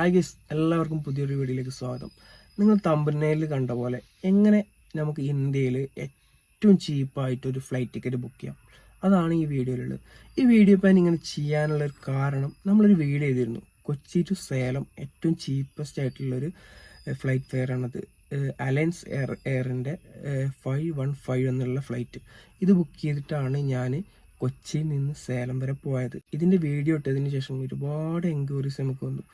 Hi guys എല്ലാവർക്കും പുതിയൊരു വീഡിയോയിലേക്ക് സ്വാഗതം. നിങ്ങൾ തമ്പനയിൽ കണ്ട പോലെ എങ്ങനെ നമുക്ക് ഇന്ത്യയിൽ ഏറ്റവും ചീപ്പായിട്ട് ഒരു ഫ്ലൈറ്റ് ടിക്കറ്റ് ബുക്ക് ചെയ്യാം. അതാണ് ഈ വീഡിയോയിലുള്ളത്. ഈ വീഡിയോ പ്ലാൻ ഇങ്ങനെ ചെയ്യാനുള്ള ഒരു കാരണം നമ്മളൊരു വീഡിയോ ചെയ്തിരുന്നു. കൊച്ചി ടു സേലം ഏറ്റവും ചീപ്പസ്റ്റ് ആയിട്ടുള്ളൊരു ഫ്ലൈറ്റ് ഫെയർ ആണത്. അലയൻസ് എയർ എയറിന്റെ ഫൈവ് വൺ ഫൈവ് എന്നുള്ള ഫ്ലൈറ്റ് ഇത് ബുക്ക് ചെയ്തിട്ടാണ് ഞാൻ കൊച്ചിയിൽ നിന്ന് സേലം വരെ പോയത്. ഇതിന്റെ വീഡിയോ ഇട്ടതിന് ശേഷം ഒരുപാട് എൻക്വയറീസ് നമുക്ക് വന്നു.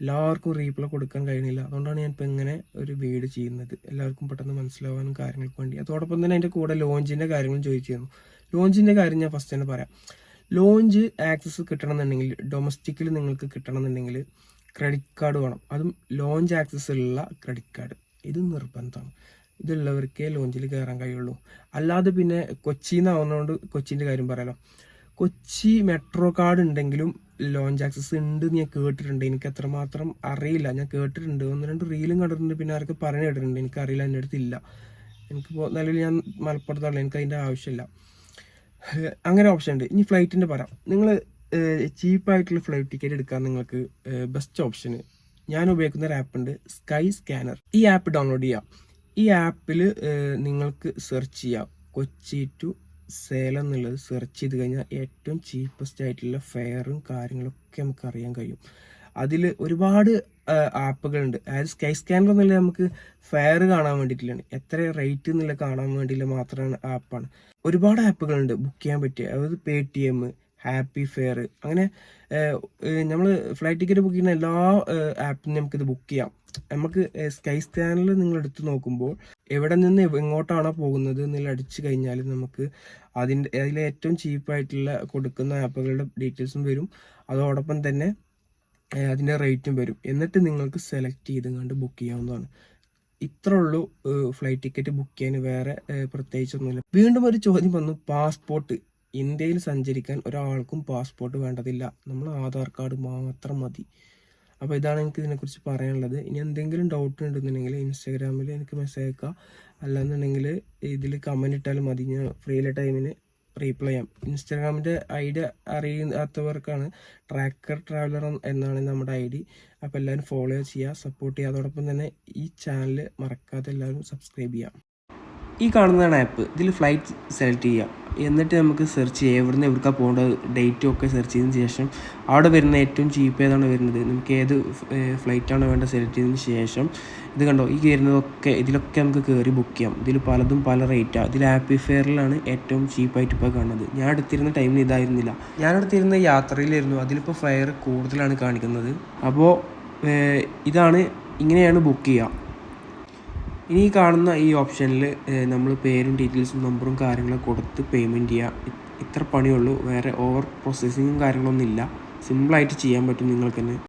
എല്ലാവർക്കും റീപ്ലൈ കൊടുക്കാൻ കഴിയുന്നില്ല. അതുകൊണ്ടാണ് ഞാൻ ഇപ്പോൾ ഇങ്ങനെ ഒരു വീഡ് ചെയ്യുന്നത്. എല്ലാവർക്കും പെട്ടെന്ന് മനസ്സിലാവാനും കാര്യങ്ങൾക്ക് വേണ്ടി. അതോടൊപ്പം തന്നെ അതിന്റെ കൂടെ ലോഞ്ചിന്റെ കാര്യങ്ങളും ചോദിച്ചിരുന്നു. ലോഞ്ചിന്റെ കാര്യം ഞാൻ ഫസ്റ്റ് തന്നെ പറയാം. ലോഞ്ച് ആക്സസ് കിട്ടണമെന്നുണ്ടെങ്കിൽ ഡൊമസ്റ്റിക്കിൽ നിങ്ങൾക്ക് കിട്ടണമെന്നുണ്ടെങ്കിൽ ക്രെഡിറ്റ് കാർഡ് വേണം. അതും ലോഞ്ച് ആക്സസ് ഉള്ള ക്രെഡിറ്റ് കാർഡ് ഇത് നിർബന്ധമാണ്. ഇതുള്ളവർക്കേ ലോഞ്ചിൽ കയറാൻ കഴിയുള്ളൂ. അല്ലാതെ പിന്നെ കൊച്ചിയിൽ നിന്നാവുന്നതുകൊണ്ട് കൊച്ചിന്റെ കാര്യം പറയാലോ. കൊച്ചി മെട്രോ കാർഡ് ഉണ്ടെങ്കിലും ലോഞ്ച് ആക്സസ് ഉണ്ട് ഞാൻ കേട്ടിട്ടുണ്ട്. എനിക്ക് അത്രമാത്രം അറിയില്ല. ഞാൻ കേട്ടിട്ടുണ്ട്. ഒന്ന് രണ്ട് റീലും കണ്ടിട്ടുണ്ട്. പിന്നെ ആർക്ക് പറഞ്ഞു കേട്ടിട്ടുണ്ട്. എനിക്ക് അറിയില്ല എന്റെ അടുത്തില്ല. എനിക്ക് നിലവിൽ ഞാൻ മലപ്പുറത്തുള്ള എനിക്ക് അതിന്റെ ആവശ്യമില്ല. അങ്ങനെ ഓപ്ഷൻ ഉണ്ട്. ഇനി ഫ്ലൈറ്റിന്റെ പറയാം നിങ്ങൾ ചീപ്പായിട്ടുള്ള ഫ്ലൈറ്റ് ടിക്കറ്റ് എടുക്കാൻ നിങ്ങൾക്ക് ബെസ്റ്റ് ഓപ്ഷന് ഞാൻ ഉപയോഗിക്കുന്ന ഒരു ആപ്പ് ഉണ്ട്. സ്കൈ സ്കാനർ ഈ ആപ്പ് ഡൗൺലോഡ് ചെയ്യാം. ഈ ആപ്പിൽ നിങ്ങൾക്ക് സെർച്ച് ചെയ്യാം. കൊച്ചി ടു സേലം എന്നുള്ളത് സെർച്ച് ചെയ്ത് കഴിഞ്ഞാൽ ഏറ്റവും ചീപ്പസ്റ്റ് ആയിട്ടുള്ള ഫെയറും കാര്യങ്ങളൊക്കെ നമുക്ക് അറിയാൻ കഴിയും. അതിൽ ഒരുപാട് ആപ്പുകളുണ്ട്. അതായത് സ്കൈ സ്കാനർ എന്നുള്ളത് നമുക്ക് ഫെയർ കാണാൻ വേണ്ടിയിട്ടാണ് എത്ര റേറ്റ് എന്നുള്ള കാണാൻ വേണ്ടിയിട്ടുള്ള മാത്രമാണ് ആപ്പാണ്. ഒരുപാട് ആപ്പുകളുണ്ട് ബുക്ക് ചെയ്യാൻ പറ്റിയ. അതായത് Paytm happy fare അങ്ങനെ നമ്മൾ ഫ്ലൈറ്റ് ടിക്കറ്റ് ബുക്ക് ചെയ്യുന്ന എല്ലാ ആപ്പിനും നമുക്കിത് ബുക്ക് ചെയ്യാം. നമുക്ക് സ്കൈ സ്കാനറിൽ നിങ്ങൾ എടുത്തു നോക്കുമ്പോൾ എവിടെ നിന്ന് എങ്ങോട്ടാണോ പോകുന്നത് എന്നുള്ള അടിച്ചു കഴിഞ്ഞാൽ നമുക്ക് അതിന്റെ അതിലെ ഏറ്റവും ചീപ്പായിട്ടുള്ള കൊടുക്കുന്ന ആപ്പുകളുടെ ഡീറ്റെയിൽസും വരും. അതോടൊപ്പം തന്നെ അതിന്റെ റേറ്റും വരും. എന്നിട്ട് നിങ്ങൾക്ക് സെലക്ട് ചെയ്ത് കണ്ട് ബുക്ക് ചെയ്യാവുന്നതാണ്. ഇത്ര ഉള്ളൂ ഫ്ലൈറ്റ് ടിക്കറ്റ് ബുക്ക് ചെയ്യാൻ വേറെ പ്രത്യേകിച്ചൊന്നുമില്ല. വീണ്ടും ഒരു ചോദ്യം വന്നു പാസ്പോർട്ട് ഇന്ത്യയിൽ സഞ്ചരിക്കാൻ ഒരാൾക്കും പാസ്പോർട്ട് വേണ്ടതില്ല. നമ്മൾ ആധാർ കാർഡ് മാത്രം മതി. അപ്പോൾ ഇതാണ് എനിക്ക് ഇതിനെക്കുറിച്ച് പറയാനുള്ളത്. ഇനി എന്തെങ്കിലും ഡൗട്ട് ഉണ്ടെന്നുണ്ടെങ്കിൽ ഇൻസ്റ്റാഗ്രാമിൽ എനിക്ക് മെസ്സേജ് അയക്കുക അല്ലാന്നുണ്ടെങ്കിൽ ഇതിൽ കമന്റ് ഇട്ടാലും മതി. ഞാൻ ഫ്രീ ടൈമിന് റീപ്ലൈ ചെയ്യാം. ഇൻസ്റ്റാഗ്രാമിന്റെ ഐ ഡി അറിയാത്തവർക്കാണ് ട്രാക്കർ ട്രാവലർ എന്നാണ് നമ്മുടെ ഐ ഡി അപ്പോൾ എല്ലാവരും ഫോളോ ചെയ്യുക സപ്പോർട്ട് ചെയ്യുക. അതോടൊപ്പം തന്നെ ഈ ചാനൽ മറക്കാതെ എല്ലാവരും സബ്സ്ക്രൈബ് ചെയ്യാം ഈ കാണുന്നതാണ് ആപ്പ് ഇതിൽ ഫ്ലൈറ്റ് സെലക്ട് ചെയ്യുക. എന്നിട്ട് നമുക്ക് സെർച്ച് ചെയ്യാം. എവിടുന്ന് എവിടേക്കാണ് പോകേണ്ടത്? ഡേറ്റും ഒക്കെ സെർച്ച് ചെയ്തതിന് ശേഷം അവിടെ വരുന്ന ഏറ്റവും ചീപ്പ് ഏതാണ് വരുന്നത്? നമുക്ക് ഏത് ഫ്ലൈറ്റാണോ വേണ്ടത് സെലക്ട് ചെയ്തതിന് ശേഷം ഇത് കണ്ടോ? ഈ കയറുന്നതൊക്കെ ഇതിലൊക്കെ നമുക്ക് കയറി ബുക്ക് ചെയ്യാം. ഇതിൽ പലതും പല റേറ്റാണ് ഇതിൽ ആപ്പി ഫെയറിലാണ് ഏറ്റവും ചീപ്പായിട്ട് ഇപ്പോൾ കാണുന്നത്. ഞാൻ എടുത്തിരുന്ന ടൈമിൽ ഇതായിരുന്നില്ല. ഞാൻ എടുത്തിരുന്ന യാത്രയിലായിരുന്നു. അതിലിപ്പോൾ ഫെയർ കൂടുതലാണ് കാണിക്കുന്നത്. അപ്പോൾ ഇതാണ് ഇങ്ങനെയാണ് ബുക്ക് ചെയ്യുക ഇനി ഈ കാണുന്ന ഈ ഓപ്ഷനിൽ നമ്മൾ പേരും ഡീറ്റെയിൽസും നമ്പറും കാര്യങ്ങളും കൊടുത്ത് പേയ്മെന്റ് ചെയ്യുക ഇത്ര പണിയുള്ളൂ. വേറെ ഓവർ പ്രോസസ്സിങ്ങും കാര്യങ്ങളൊന്നും ഇല്ല. സിമ്പിളായിട്ട് ചെയ്യാൻ പറ്റും നിങ്ങൾക്ക് തന്നെ